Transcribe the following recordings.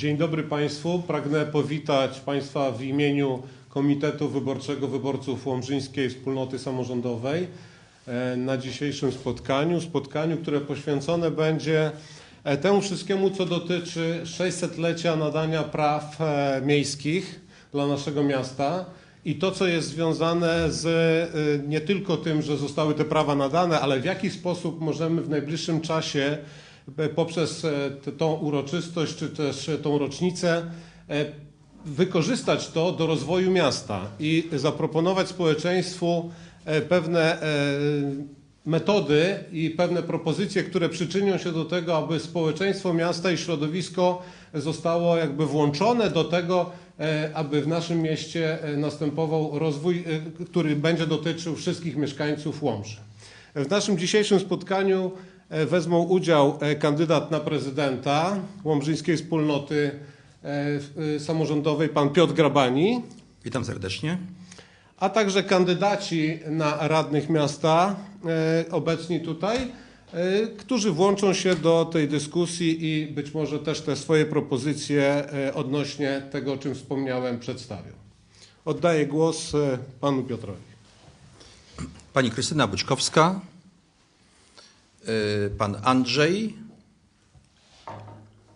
Dzień dobry Państwu. Pragnę powitać Państwa w imieniu Komitetu Wyborczego Wyborców Łomżyńskiej Wspólnoty Samorządowej e, na dzisiejszym spotkaniu. Spotkaniu, które poświęcone będzie e, temu wszystkiemu, co dotyczy 600-lecia nadania praw e, miejskich dla naszego miasta i to, co jest związane z nie tylko tym, że zostały te prawa nadane, ale w jaki sposób możemy w najbliższym czasie poprzez e, tą uroczystość czy też e, tą rocznicę e, wykorzystać to do rozwoju miasta i zaproponować społeczeństwu e, pewne e, metody i pewne propozycje, które przyczynią się do tego, aby społeczeństwo miasta i środowisko zostało jakby włączone do tego, e, aby w naszym mieście e, następował rozwój, e, który będzie dotyczył wszystkich mieszkańców Łomży. W naszym dzisiejszym spotkaniu e, wezmą udział e, kandydat na prezydenta Łomżyńskiej Wspólnoty e, e, Samorządowej, pan Piotr Grabani, Witam serdecznie. a także kandydaci na radnych miasta e, obecni tutaj, e, którzy włączą się do tej dyskusji i być może też te swoje propozycje e, odnośnie tego, o czym wspomniałem, przedstawią. Oddaję głos e, panu Piotrowi. Pani Krystyna Bućkowska, pan Andrzej,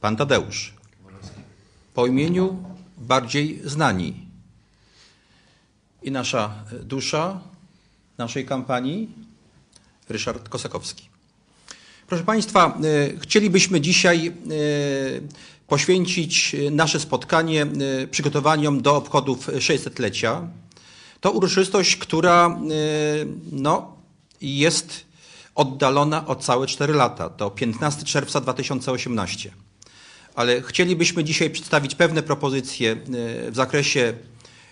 pan Tadeusz. Po imieniu bardziej znani. I nasza dusza naszej kampanii, Ryszard Kosakowski. Proszę Państwa, y, chcielibyśmy dzisiaj y, poświęcić y, nasze spotkanie y, przygotowaniom do obchodów 600-lecia. To uroczystość, która y, no, jest oddalona o całe 4 lata. To 15 czerwca 2018. Ale chcielibyśmy dzisiaj przedstawić pewne propozycje y, w zakresie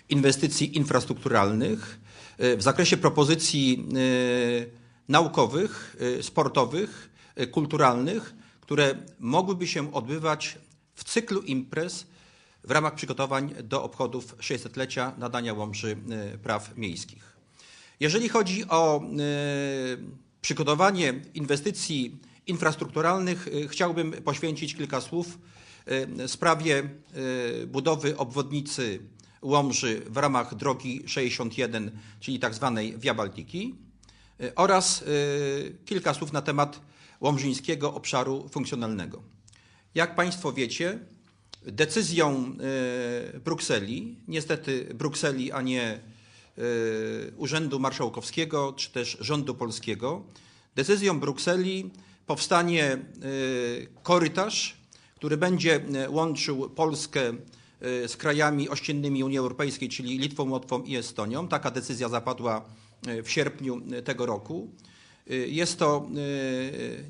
inwestycji infrastrukturalnych, y, w zakresie propozycji y, naukowych, sportowych, kulturalnych, które mogłyby się odbywać w cyklu imprez w ramach przygotowań do obchodów 600-lecia nadania Łomży praw miejskich. Jeżeli chodzi o przygotowanie inwestycji infrastrukturalnych, y, chciałbym poświęcić kilka słów y, sprawie y, budowy obwodnicy Łomży w ramach drogi 61, czyli tak zwanej Via Baltiki oraz kilka słów na temat Łomżyńskiego Obszaru Funkcjonalnego. Jak Państwo wiecie, decyzją Brukseli, niestety Brukseli, a nie Urzędu Marszałkowskiego czy też rządu polskiego, decyzją Brukseli powstanie y, korytarz, który będzie y, łączył Polskę z krajami ościennymi Unii Europejskiej, czyli Litwą, Łotwą i Estonią. Taka decyzja zapadła w sierpniu tego roku. Jest to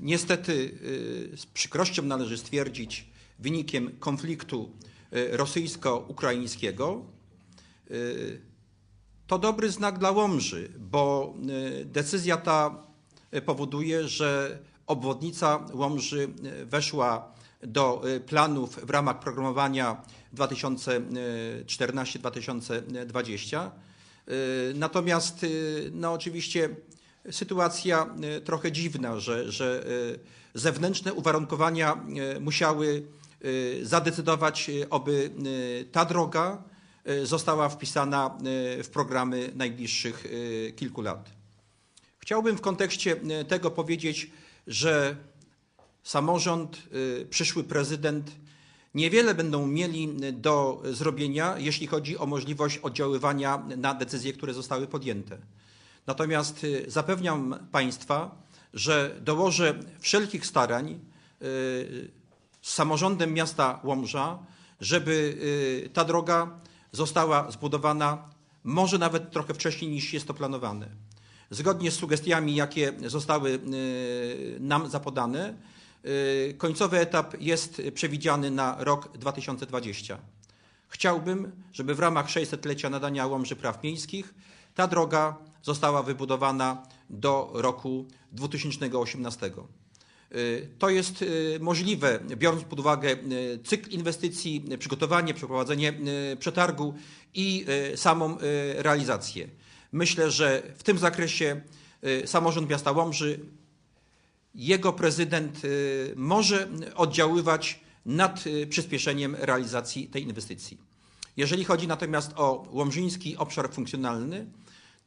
niestety z przykrością należy stwierdzić wynikiem konfliktu rosyjsko-ukraińskiego. To dobry znak dla Łomży, bo y, decyzja ta y, powoduje, że obwodnica Łomży y, weszła do planów w ramach programowania 2014-2020. Y, Natomiast no oczywiście sytuacja trochę dziwna, że, że zewnętrzne uwarunkowania musiały zadecydować, aby ta droga została wpisana y, w programy najbliższych y, kilku lat. Chciałbym w kontekście y, tego powiedzieć, że samorząd, y, przyszły prezydent niewiele będą mieli y, do zrobienia, jeśli chodzi o możliwość oddziaływania na decyzje, które zostały podjęte. Natomiast y, zapewniam Państwa, że dołożę wszelkich starań y, z samorządem miasta Łomża, żeby y, ta droga została zbudowana może nawet trochę wcześniej niż jest to planowane. Zgodnie z sugestiami, jakie zostały y, nam zapodane, y, końcowy etap jest przewidziany na rok 2020. Chciałbym, żeby w ramach 600-lecia nadania Łomży Praw Miejskich ta droga została wybudowana do roku 2018. Y, To jest y, możliwe, biorąc pod uwagę y, cykl inwestycji, przygotowanie, przeprowadzenie przetargu i samą realizację. Myślę, że w tym zakresie samorząd miasta Łomży, jego prezydent może oddziaływać nad przyspieszeniem realizacji tej inwestycji. Jeżeli chodzi natomiast o Łomżyński Obszar Funkcjonalny,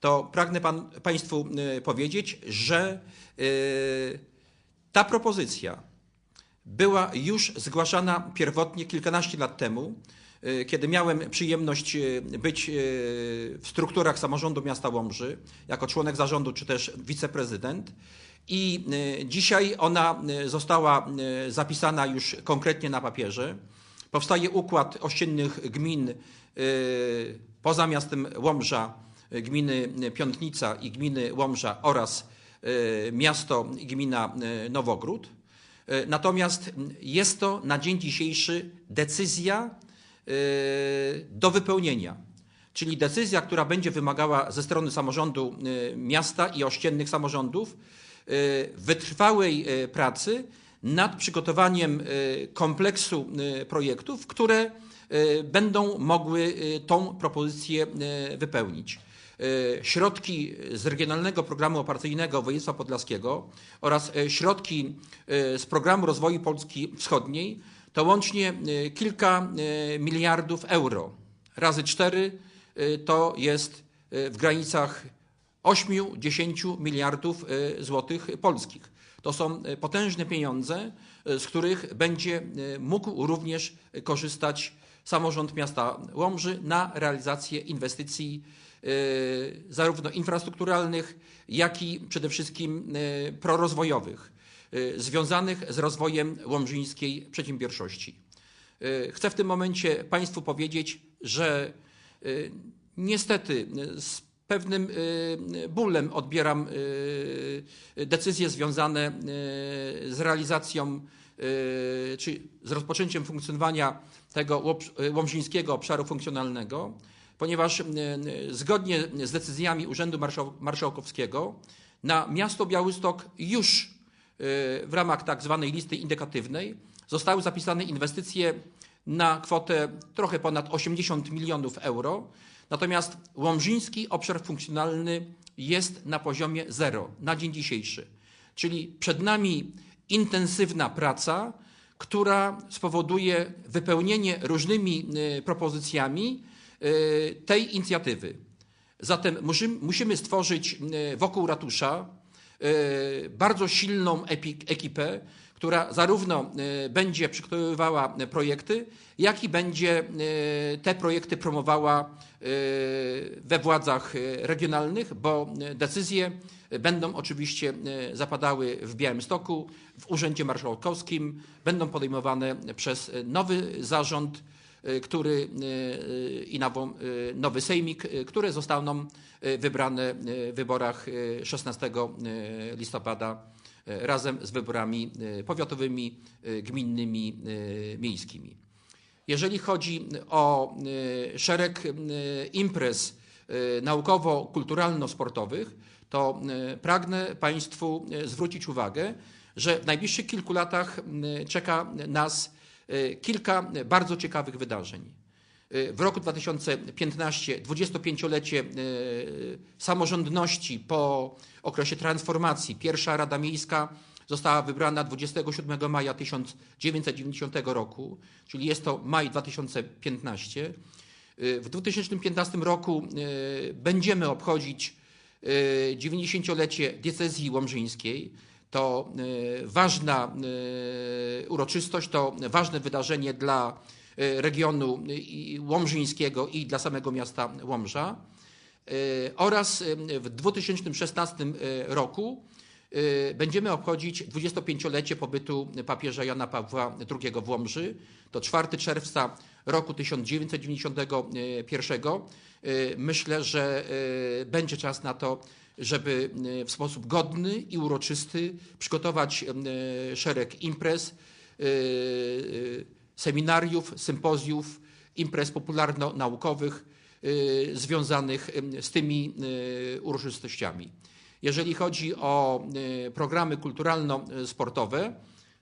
to pragnę pan, Państwu powiedzieć, że y, ta propozycja była już zgłaszana pierwotnie kilkanaście lat temu, y, kiedy miałem przyjemność y, być y, w strukturach samorządu miasta Łomży jako członek zarządu czy też wiceprezydent. I dzisiaj ona została zapisana już konkretnie na papierze. Powstaje układ ościennych gmin poza miastem Łomża, gminy Piątnica i gminy Łomża oraz miasto i gmina y, Nowogród. Y, Natomiast jest to na dzień dzisiejszy decyzja y, do wypełnienia. Czyli decyzja, która będzie wymagała ze strony samorządu y, miasta i ościennych samorządów y, wytrwałej y, pracy nad przygotowaniem y, kompleksu y, projektów, które y, będą mogły y, tą propozycję y, wypełnić. Y, Środki z Regionalnego Programu Operacyjnego Województwa Podlaskiego oraz y, środki y, z Programu Rozwoju Polski Wschodniej to łącznie kilka miliardów euro. Razy cztery to jest w granicach 8-10 miliardów złotych polskich. To są potężne pieniądze, z których będzie mógł również korzystać samorząd miasta Łomży na realizację inwestycji zarówno infrastrukturalnych, jak i przede wszystkim y, prorozwojowych, y, związanych z rozwojem łomżyńskiej przedsiębiorczości. Y, Chcę w tym momencie Państwu powiedzieć, że y, niestety y, z pewnym y, bólem odbieram y, decyzje związane y, z realizacją y, czy z rozpoczęciem funkcjonowania tego y, Łomżyńskiego Obszaru Funkcjonalnego, ponieważ y, y, zgodnie z decyzjami Urzędu Marszał- Marszałkowskiego na miasto Białystok już y, w ramach tak zwanej listy indykatywnej zostały zapisane inwestycje na kwotę trochę ponad 80 milionów euro. Natomiast Łomżyński Obszar Funkcjonalny jest na poziomie zero na dzień dzisiejszy. Czyli przed nami intensywna praca, która spowoduje wypełnienie różnymi propozycjami tej inicjatywy. Zatem musimy, stworzyć wokół ratusza y, bardzo silną ekipę, która zarówno y, będzie przygotowywała projekty, jak i będzie te projekty promowała we władzach regionalnych, bo decyzje będą oczywiście zapadały w Białymstoku, w Urzędzie Marszałkowskim, będą podejmowane przez nowy zarząd, który y, y, i nowy sejmik, które zostaną wybrane w wyborach y, 16 y, listopada razem z wyborami powiatowymi, gminnymi, miejskimi. Jeżeli chodzi o szereg imprez naukowo-kulturalno-sportowych, to pragnę Państwu zwrócić uwagę, że w najbliższych kilku latach czeka nas kilka bardzo ciekawych wydarzeń. Y, W roku 2015 25-lecie y, samorządności po okresie transformacji. Pierwsza Rada Miejska została wybrana 27 maja 1990 roku, czyli jest to maj 2015. Y, W 2015 roku będziemy obchodzić y, 90-lecie diecezji łomżyńskiej. To y, ważna y, uroczystość, to ważne wydarzenie dla y, regionu łomżyńskiego i dla samego miasta Łomża. Oraz w 2016 y, roku będziemy obchodzić 25-lecie pobytu papieża Jana Pawła II w Łomży. To 4 czerwca roku 1991. Y, Myślę, że y, będzie czas na to, żeby y, w sposób godny i uroczysty przygotować y, szereg imprez, y, y, seminariów, sympozjów, imprez popularno-naukowych y, związanych y, z tymi y, uroczystościami. Jeżeli chodzi o y, programy kulturalno-sportowe,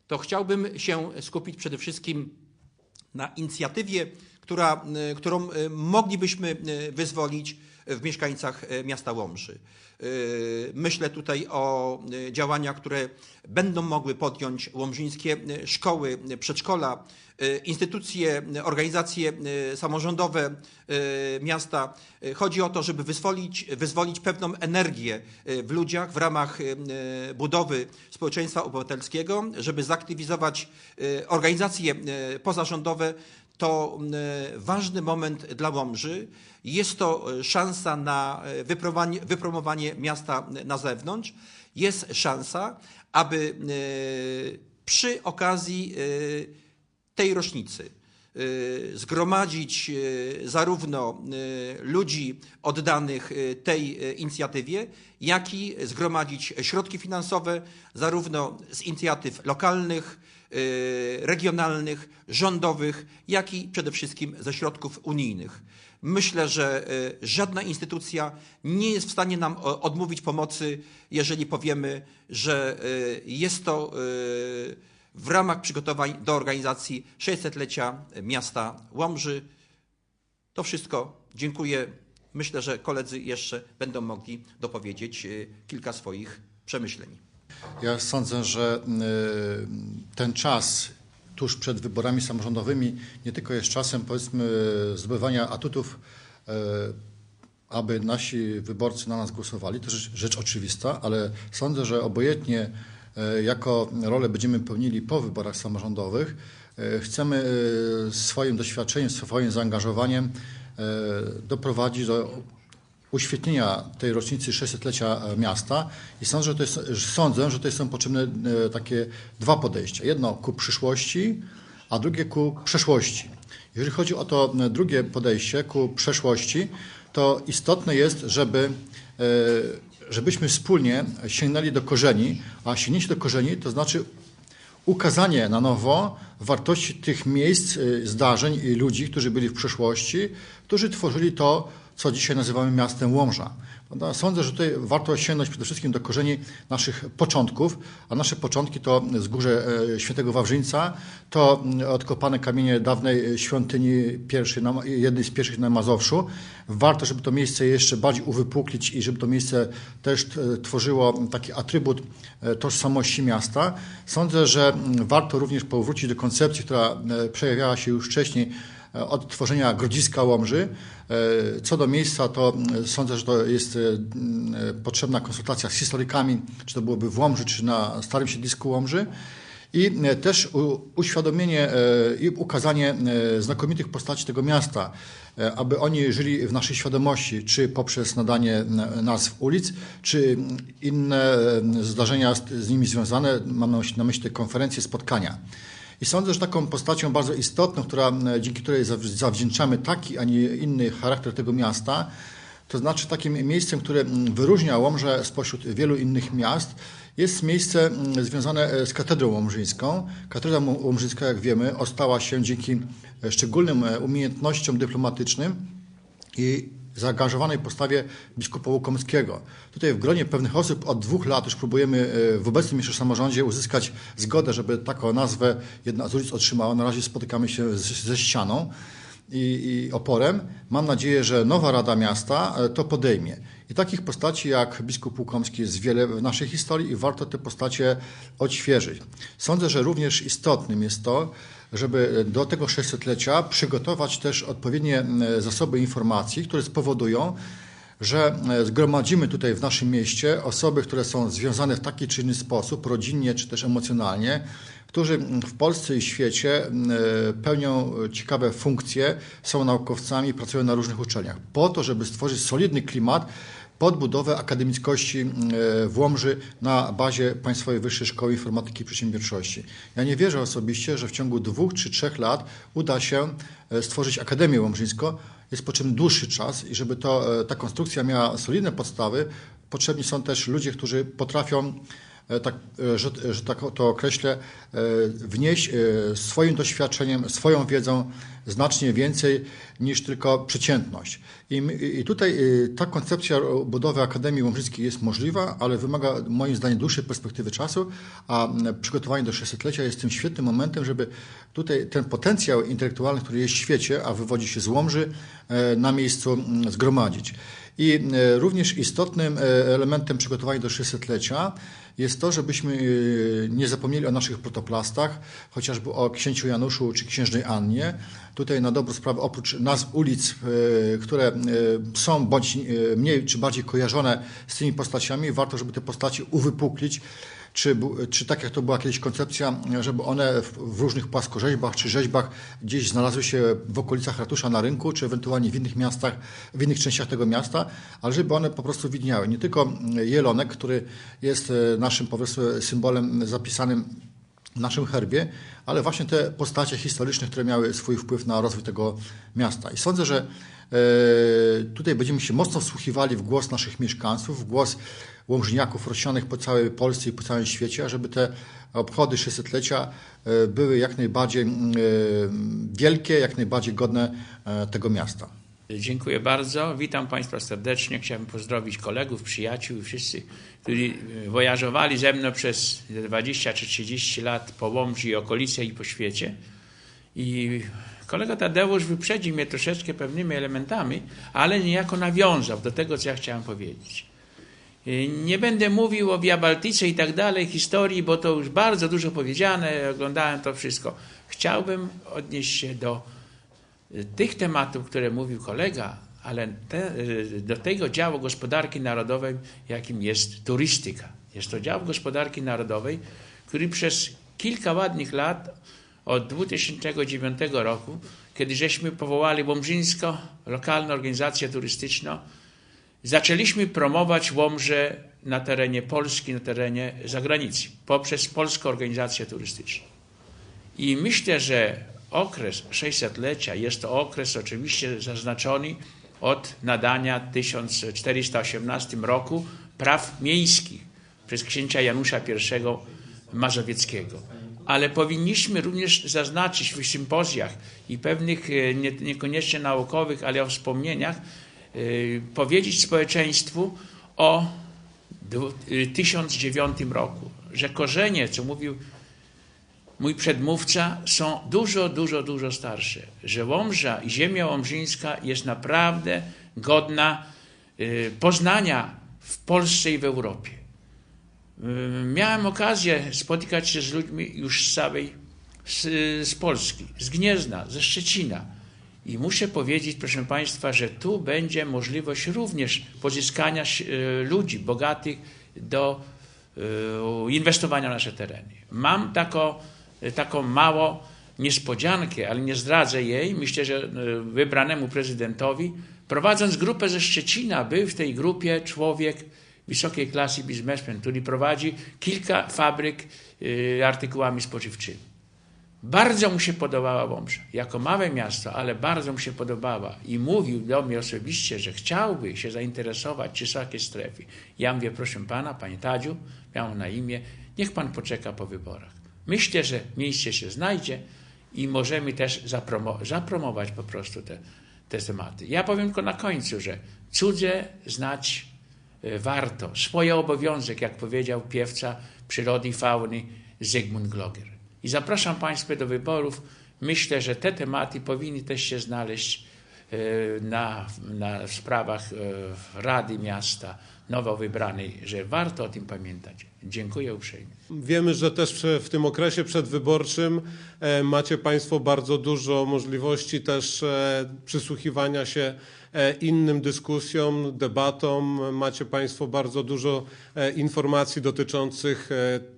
to chciałbym się skupić przede wszystkim na inicjatywie, która, y, którą y, moglibyśmy wyzwolić w mieszkańcach e, miasta Łomży. E, Myślę tutaj o e, działaniach, które będą mogły podjąć łomżyńskie szkoły, przedszkola, instytucje, organizacje samorządowe miasta. Chodzi o to, żeby wyzwolić, wyzwolić pewną energię w ludziach w ramach budowy społeczeństwa obywatelskiego, żeby zaktywizować organizacje pozarządowe. To e, ważny moment dla Łomży. Jest to e, szansa na e, wypromowanie, miasta na zewnątrz. Jest szansa, aby przy okazji tej rocznicy zgromadzić y, zarówno y, ludzi oddanych y, tej y, inicjatywie, jak i zgromadzić środki finansowe zarówno z inicjatyw lokalnych, y, regionalnych, rządowych, jak i przede wszystkim ze środków unijnych. Myślę, że y, żadna instytucja nie jest w stanie nam odmówić pomocy, jeżeli powiemy, że y, jest to y, w ramach przygotowań do organizacji 600-lecia miasta Łomży. To wszystko. Dziękuję. Myślę, że koledzy jeszcze będą mogli dopowiedzieć y, kilka swoich przemyśleń. Ja sądzę, że y, ten czas tuż przed wyborami samorządowymi nie tylko jest czasem powiedzmy zdobywania atutów, y, aby nasi wyborcy na nas głosowali, to rzecz, rzecz oczywista, ale sądzę, że obojętnie jako rolę będziemy pełnili po wyborach samorządowych, y, chcemy y, swoim doświadczeniem, swoim zaangażowaniem doprowadzić do uświetnienia tej rocznicy 600-lecia miasta i sądzę, że to, jest, sądzę, że to są potrzebne e, takie dwa podejścia. Jedno ku przyszłości, a drugie ku przeszłości. Jeżeli chodzi o to e, drugie podejście ku przeszłości, to istotne jest, żeby, e, żebyśmy wspólnie sięgnęli do korzeni, a sięgnięcie do korzeni to znaczy ukazanie na nowo wartości tych miejsc, y, zdarzeń i ludzi, którzy byli w przeszłości, którzy tworzyli to, co dzisiaj nazywamy miastem Łomża. Sądzę, że tutaj warto sięgnąć przede wszystkim do korzeni naszych początków, a nasze początki to wzgórze e, Świętego Wawrzyńca, to mm, odkopane kamienie dawnej świątyni pierwszej, jednej z pierwszych na Mazowszu. Warto, żeby to miejsce jeszcze bardziej uwypuklić i żeby to miejsce też tworzyło taki atrybut e, tożsamości miasta. Sądzę, że mm, warto również powrócić do koncepcji, która e, przejawiała się już wcześniej od tworzenia Grodziska Łomży. E, Co do miejsca, to sądzę, że to jest e, potrzebna konsultacja z historykami, czy to byłoby w Łomży, czy na Starym Siedlisku Łomży. I e, też uświadomienie i ukazanie znakomitych postaci tego miasta, aby oni żyli w naszej świadomości, czy poprzez nadanie nazw ulic, czy inne zdarzenia z, nimi związane, mam na myśli te konferencje, spotkania. I sądzę, że taką postacią bardzo istotną, która, e, dzięki której zaw- zawdzięczamy taki, a nie inny charakter tego miasta, to znaczy takim miejscem, które wyróżnia Łomżę spośród wielu innych miast, jest miejsce związane e, z katedrą łomżyńską. Katedra Łom- łomżyńska, jak wiemy, ostała się dzięki e, szczególnym umiejętnościom dyplomatycznym i zaangażowanej postawie biskupa Łukomskiego. Tutaj w gronie pewnych osób od dwóch lat już próbujemy e, w obecnym jeszcze samorządzie uzyskać zgodę, żeby taką nazwę jedna z ulic otrzymała. Na razie spotykamy się z, ze ścianą i, i oporem. Mam nadzieję, że nowa Rada Miasta e, to podejmie. I takich postaci jak biskup Łukomski jest wiele w naszej historii i warto te postacie odświeżyć. Sądzę, że również istotnym jest to, żeby do tego 600-lecia przygotować też odpowiednie e, zasoby informacji, które spowodują, że e, zgromadzimy tutaj w naszym mieście osoby, które są związane w taki czy inny sposób, rodzinnie czy też emocjonalnie, którzy w Polsce i świecie e, pełnią ciekawe funkcje, są naukowcami, pracują na różnych uczelniach, po to, żeby stworzyć solidny klimat pod budowę akademickości e, w Łomży na bazie Państwowej Wyższej Szkoły Informatyki i Przedsiębiorczości. Ja nie wierzę osobiście, że w ciągu dwóch czy trzech lat uda się e, stworzyć Akademię Łomżyńską. Jest potrzebny dłuższy czas i żeby to, e, ta konstrukcja miała solidne podstawy, potrzebni są też ludzie, którzy potrafią tak, e, że, że tak to określę, e, wnieść e, swoim doświadczeniem, swoją wiedzą znacznie więcej niż tylko przeciętność. I, I tutaj e, ta koncepcja budowy Akademii Łomżyckiej jest możliwa, ale wymaga moim zdaniem dłuższej perspektywy czasu, a przygotowanie do 600-lecia jest tym świetnym momentem, żeby tutaj ten potencjał intelektualny, który jest w świecie, a wywodzi się z Łomży, e, na miejscu zgromadzić. I e, również istotnym e, elementem przygotowania do 600-lecia jest to, żebyśmy e, nie zapomnieli o naszych protoplastach, chociażby o księciu Januszu czy księżnej Annie. Tutaj na dobrą sprawę, oprócz nazw ulic, e, które e, są bądź mniej czy bardziej kojarzone z tymi postaciami, warto, żeby te postaci uwypuklić, czy, czy tak jak to była kiedyś koncepcja, żeby one w, w różnych płaskorzeźbach czy rzeźbach gdzieś znalazły się w okolicach ratusza na rynku, czy ewentualnie w innych miastach, w innych częściach tego miasta, ale żeby one po prostu widniały. Nie tylko jelonek, który jest e, naszym powiedzmy symbolem zapisanym w naszym herbie, ale właśnie te postacie historyczne, które miały swój wpływ na rozwój tego miasta. I sądzę, że e, tutaj będziemy się mocno wsłuchiwali w głos naszych mieszkańców, w głos łomżniaków rozsianych po całej Polsce i po całym świecie, żeby te obchody 600-lecia e, były jak najbardziej e, wielkie, jak najbardziej godne tego miasta. Dziękuję bardzo. Witam Państwa serdecznie. Chciałbym pozdrowić kolegów, przyjaciół i wszyscy, którzy wojażowali ze mną przez 20 czy 30 lat po Łomży i okolice i po świecie. I kolega Tadeusz wyprzedził mnie troszeczkę pewnymi elementami, ale niejako nawiązał do tego, co ja chciałem powiedzieć. Nie będę mówił o Via Baltice i tak dalej, historii, bo to już bardzo dużo powiedziane, oglądałem to wszystko. Chciałbym odnieść się do tych tematów, które mówił kolega, ale te, y, do tego działu gospodarki narodowej, jakim jest turystyka. Jest to dział gospodarki narodowej, który przez kilka ładnych lat, od 2009 roku, kiedy żeśmy powołali Łomżyńsko, lokalną organizację turystyczną, zaczęliśmy promować Łomże na terenie Polski, na terenie zagranicy, poprzez Polską Organizację Turystyczną. I myślę, że okres 600-lecia jest to okres oczywiście zaznaczony od nadania w 1418 roku praw miejskich przez księcia Janusza I Mazowieckiego. Ale powinniśmy również zaznaczyć w sympozjach i pewnych e, nie, niekoniecznie naukowych, ale o wspomnieniach, e, powiedzieć społeczeństwu o dwu- e, 1009 roku, że korzenie, co mówił mój przedmówca, są dużo, dużo, dużo starsze. Że Łomża i ziemia łomżyńska jest naprawdę godna y, poznania w Polsce i w Europie. Y, Miałem okazję spotykać się z ludźmi już z całej, z, z Polski, z Gniezna, ze Szczecina. I muszę powiedzieć, proszę Państwa, że tu będzie możliwość również pozyskania y, ludzi bogatych do inwestowania w nasze tereny. Mam taką, taką małą niespodziankę, ale nie zdradzę jej. Myślę, że y, wybranemu prezydentowi, prowadząc grupę ze Szczecina, był w tej grupie człowiek wysokiej klasy biznesmen, który prowadzi kilka fabryk y, artykułami spożywczymi. Bardzo mu się podobała Łomża, jako małe miasto, ale bardzo mu się podobała i mówił do mnie osobiście, że chciałby się zainteresować, czy są jakieś strefy. Ja mówię, proszę pana, panie Tadziu, miał na imię, niech pan poczeka po wyborach. Myślę, że miejsce się znajdzie i możemy też zapromo- zapromować po prostu te, te tematy. Ja powiem tylko na końcu, że cudze znać e, warto, swoje obowiązek, jak powiedział piewca przyrody i fauny Zygmunt Gloger. I zapraszam Państwa do wyborów. Myślę, że te tematy powinny też się znaleźć e, na, na sprawach e, Rady Miasta nowo wybranej, że warto o tym pamiętać. Dziękuję uprzejmie. Wiemy, że też w- tym okresie przedwyborczym e, macie Państwo bardzo dużo możliwości też e, przysłuchiwania się e, innym dyskusjom, debatom. Macie Państwo bardzo dużo informacji dotyczących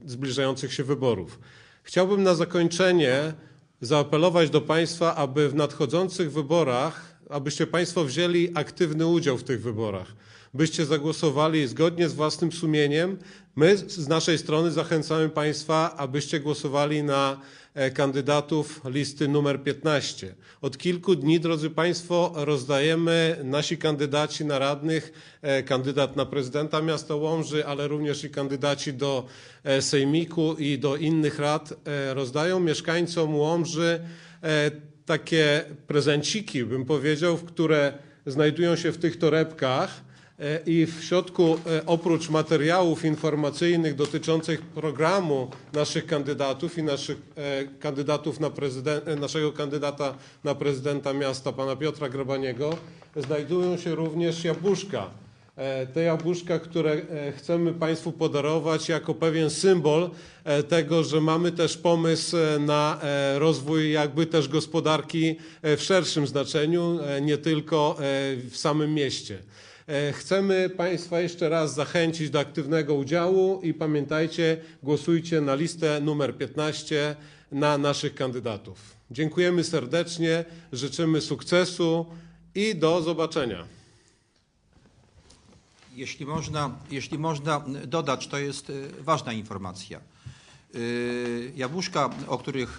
zbliżających się wyborów. Chciałbym na zakończenie zaapelować do Państwa, aby w nadchodzących wyborach, abyście Państwo wzięli aktywny udział w tych wyborach. Byście zagłosowali zgodnie z własnym sumieniem. My z naszej strony zachęcamy Państwa, abyście głosowali na e, kandydatów listy numer 15. Od kilku dni, drodzy Państwo, rozdajemy nasi kandydaci na radnych, e, kandydat na prezydenta miasta Łomży, ale również i kandydaci do e, Sejmiku i do innych rad rozdają mieszkańcom Łomży takie prezenciki, bym powiedział, w które znajdują się w tych torebkach i w środku e, oprócz materiałów informacyjnych dotyczących programu naszych kandydatów i naszych e, kandydatów na e, naszego kandydata na prezydenta miasta pana Piotra Grabaniego znajdują się również jabłuszka. E, Te jabłuszka, które e, chcemy Państwu podarować jako pewien symbol e, tego, że mamy też pomysł e, na e, rozwój jakby też gospodarki e, w szerszym znaczeniu, e, nie tylko e, w samym mieście. E, Chcemy Państwa jeszcze raz zachęcić do aktywnego udziału i pamiętajcie, głosujcie na listę numer 15 na naszych kandydatów. Dziękujemy serdecznie, życzymy sukcesu i do zobaczenia. Jeśli można, jeśli można dodać, to jest y, ważna informacja. Y, Jabłuszka, o których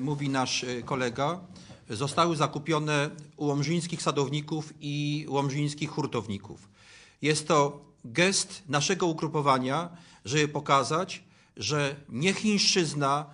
mówi nasz kolega, zostały zakupione u łomżyńskich sadowników i łomżyńskich hurtowników. Jest to gest naszego ugrupowania, żeby pokazać, że nie chińszczyzna,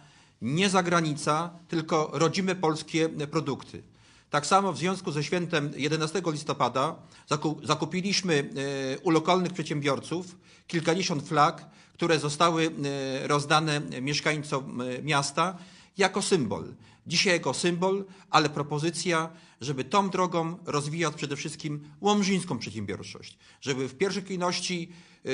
nie zagranica, tylko rodzime polskie produkty. Tak samo w związku ze świętem 11 listopada zaku- zakupiliśmy e, u lokalnych przedsiębiorców kilkadziesiąt flag, które zostały e, rozdane mieszkańcom e, miasta jako symbol. Dzisiaj jako symbol, ale propozycja, żeby tą drogą rozwijać przede wszystkim łomżyńską przedsiębiorczość, żeby w pierwszej kolejności e,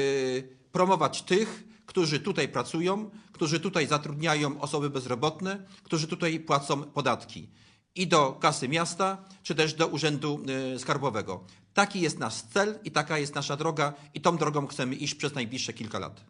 promować tych, którzy tutaj pracują, którzy tutaj zatrudniają osoby bezrobotne, którzy tutaj płacą podatki i do kasy miasta, czy też do urzędu y, skarbowego. Taki jest nasz cel i taka jest nasza droga i tą drogą chcemy iść przez najbliższe kilka lat.